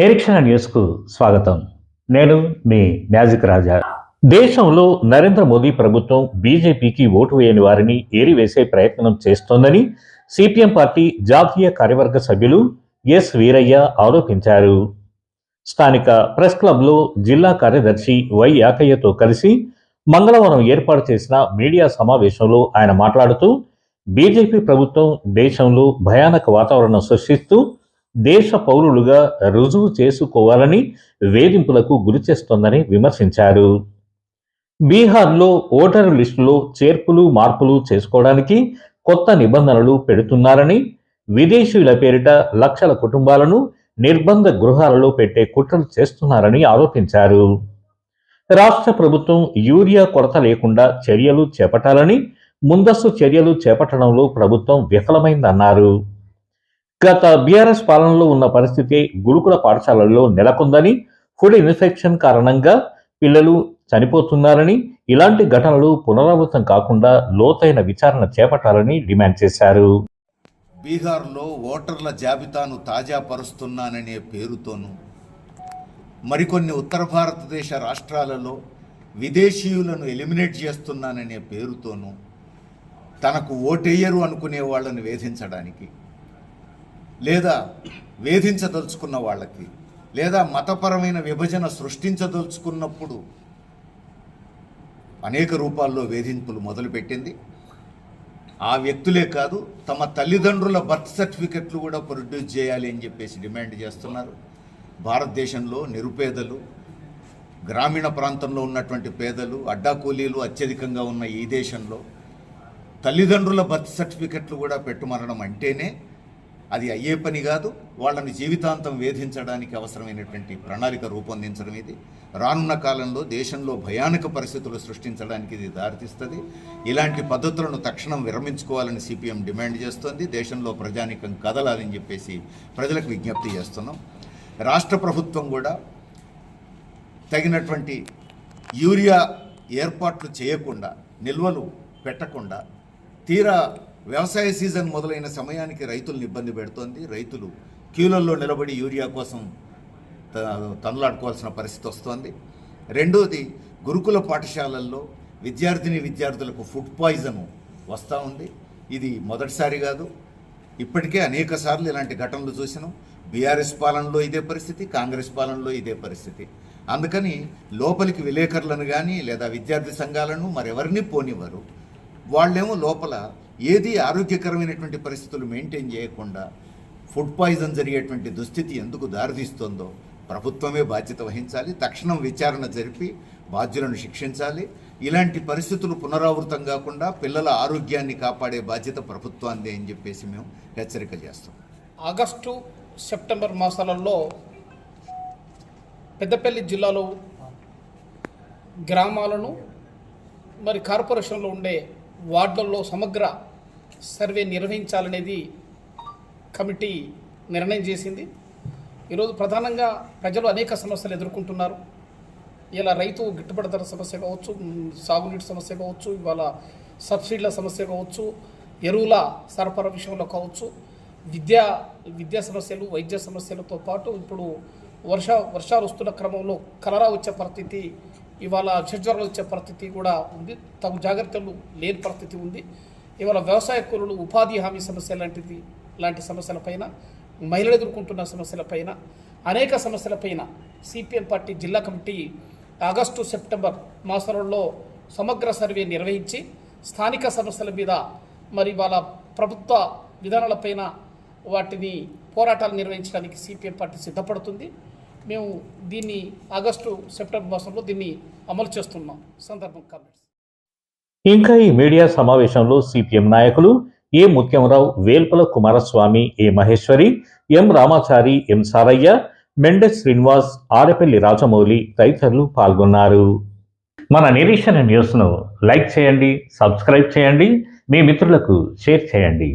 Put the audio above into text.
నిరీక్షణ న్యూస్కు స్వాగతం. నేను మీ మ్యాజిక్ రాజా. దేశంలో నరేంద్ర మోదీ ప్రభుత్వం బీజేపీకి ఓటు వేయని వారిని ఏరివేసే ప్రయత్నం చేస్తోందని సిపిఎం పార్టీ జాతీయ కార్యవర్గ సభ్యులు ఎస్ వీరయ్య ఆరోపించారు. స్థానిక ప్రెస్ క్లబ్లో జిల్లా కార్యదర్శి వై యాకయ్యతో కలిసి మంగళవారం ఏర్పాటు చేసిన మీడియా సమావేశంలో ఆయన మాట్లాడుతూ బీజేపీ ప్రభుత్వం దేశంలో భయానక వాతావరణం సృష్టిస్తూ దేశ పౌరులుగా రుజువు చేసుకోవాలని వేధింపులకు గురి చేస్తోందని విమర్శించారు. బీహార్లో ఓటరు లిస్టులో చేర్పులు మార్పులు చేసుకోవడానికి కొత్త నిబంధనలు పెడుతున్నారని విదేశీయుల పేరిట లక్షల కుటుంబాలను నిర్బంధ గృహాలలో పెట్టే కుట్రలు చేస్తున్నారని ఆరోపించారు. రాష్ట్ర ప్రభుత్వం యూరియా కొరత లేకుండా చర్యలు చేపట్టాలని ముందస్తు చర్యలు చేపట్టడంలో ప్రభుత్వం విఫలమైందన్నారు. గత బీఆర్ఎస్ పాలనలో ఉన్న పరిస్థితి గురుకుల పాఠశాలల్లో నెలకొందని ఫుడ్ ఇన్ఫెక్షన్ కారణంగా పిల్లలు చనిపోతున్నారని ఇలాంటి ఘటనలు పునరావృతం కాకుండా లోతైన విచారణ చేపట్టాలని డిమాండ్ చేశారు. బీహార్లో ఓటర్ల జాబితాను తాజాపరుస్తున్నాననే పేరుతోనూ మరికొన్ని ఉత్తర భారతదేశ రాష్ట్రాలలో విదేశీయులను ఎలిమినేట్ చేస్తున్నాననే పేరుతోనూ తనకు ఓటేయరు అనుకునే వాళ్ళని వేధించడానికి లేదా వేధించదలుచుకున్న వాళ్ళకి లేదా మతపరమైన విభజన సృష్టించదలుచుకున్నప్పుడు అనేక రూపాల్లో వేధింపులు మొదలుపెట్టింది. ఆ వ్యక్తులే కాదు తమ తల్లిదండ్రుల బర్త్ సర్టిఫికెట్లు కూడా ప్రొడ్యూస్ చేయాలి అని చెప్పేసి డిమాండ్ చేస్తున్నారు. భారతదేశంలో నిరుపేదలు గ్రామీణ ప్రాంతంలో ఉన్నటువంటి పేదలు అడ్డా కూలీలు అత్యధికంగా ఉన్న ఈ దేశంలో తల్లిదండ్రుల బర్త్ సర్టిఫికెట్లు కూడా పెట్టుమనడం అంటేనే అది అయ్యే పని కాదు వాళ్ళని జీవితాంతం వేధించడానికి అవసరమైనటువంటి ప్రణాళిక రూపొందించడం ఇది. రానున్న కాలంలో దేశంలో భయానక పరిస్థితులు సృష్టించడానికి ఇది దారితీస్తుంది. ఇలాంటి పద్ధతులను తక్షణం విరమించుకోవాలని సిపిఎం డిమాండ్ చేస్తోంది. దేశంలో ప్రజానికం కదలాలని చెప్పేసి ప్రజలకు విజ్ఞప్తి చేస్తున్నాం. రాష్ట్ర ప్రభుత్వం కూడా తగినటువంటి యూరియా ఏర్పాట్లు చేయకుండా నిల్వలు పెట్టకుండా తీరా వ్యవసాయ సీజన్ మొదలైన సమయానికి రైతులను ఇబ్బంది పెడుతోంది. రైతులు క్యూలల్లో నిలబడి యూరియా కోసం తనలాడుకోవాల్సిన పరిస్థితి వస్తోంది. రెండోది గురుకుల పాఠశాలల్లో విద్యార్థిని విద్యార్థులకు ఫుడ్ పాయిజన్ వస్తూ ఉంది. ఇది మొదటిసారి కాదు. ఇప్పటికే అనేక సార్లు ఇలాంటి ఘటనలు చూసినాం. బీఆర్ఎస్ పాలనలో ఇదే పరిస్థితి కాంగ్రెస్ పాలనలో ఇదే పరిస్థితి. అందుకని లోపలికి విలేకరులను కానీ లేదా విద్యార్థి సంఘాలను మరెవరిని పోనివ్వరు. వాళ్ళేమో లోపల ఏది ఆరోగ్యకరమైనటువంటి పరిస్థితులు మెయింటైన్ చేయకుండా ఫుడ్ పాయిజన్ జరిగేటువంటి దుస్థితి ఎందుకు దారితీస్తుందో ప్రభుత్వమే బాధ్యత వహించాలి తక్షణం విచారణ జరిపి బాధ్యులను శిక్షించాలి. ఇలాంటి పరిస్థితులు పునరావృతం కాకుండా పిల్లల ఆరోగ్యాన్ని కాపాడే బాధ్యత ప్రభుత్వాన్ని అని చెప్పేసి మేము హెచ్చరిక చేస్తాం. ఆగస్టు సెప్టెంబర్ మాసాలలో పెద్దపల్లి జిల్లాలో గ్రామాలను మరి కార్పొరేషన్లో ఉండే వార్డులలో సమగ్ర సర్వే నిర్వహించాలనేది కమిటీ నిర్ణయం చేసింది. ఈరోజు ప్రధానంగా ప్రజలు అనేక సమస్యలు ఎదుర్కొంటున్నారు. ఇలా రైతు గిట్టుబాటు ధర సమస్య కావచ్చు సాగునీటి సమస్య కావచ్చు ఇవాళ సబ్సిడీల సమస్య కావచ్చు ఎరువుల సరఫరా విషయంలో కావచ్చు విద్యా విద్యా సమస్యలు వైద్య సమస్యలతో పాటు ఇప్పుడు వర్ష వర్షాలు వస్తున్న క్రమంలో కలరా వచ్చే పరిస్థితి ఇవాళ జ్వరాలు వచ్చే పరిస్థితి కూడా ఉంది. తగు జాగ్రత్తలు లేని పరిస్థితి ఉంది. ఇవాళ వ్యవసాయ కూలీలు ఉపాధి హామీ సమస్య లాంటిది లాంటి సమస్యలపైన మహిళలు ఎదుర్కొంటున్న సమస్యలపైన అనేక సమస్యలపైన సిపిఎం పార్టీ జిల్లా కమిటీ ఆగస్టు సెప్టెంబర్ మాసాలలో సమగ్ర సర్వే నిర్వహించి స్థానిక సమస్యల మీద మరి వాళ్ళ ప్రభుత్వ విధానాలపైన వాటిని పోరాటాలు నిర్వహించడానికి సిపిఎం పార్టీ సిద్ధపడుతుంది. మేము దీన్ని ఆగస్టు సెప్టెంబర్ మాసంలో దీన్ని అమలు చేస్తున్నాం. సందర్భం కామెంట్స్. ఇంకా ఈ మీడియా సమావేశంలో సిపిఎం నాయకులు A Muthyamrao Velpula Kumaraswamy A Maheshwari M Ramachari M Saraiah Mendes Srinivas Arapalli Rajamouli తదితరులు పాల్గొన్నారు. మన నిరీక్షణ న్యూస్ను లైక్ చేయండి సబ్స్క్రైబ్ చేయండి మీ మిత్రులకు షేర్ చేయండి.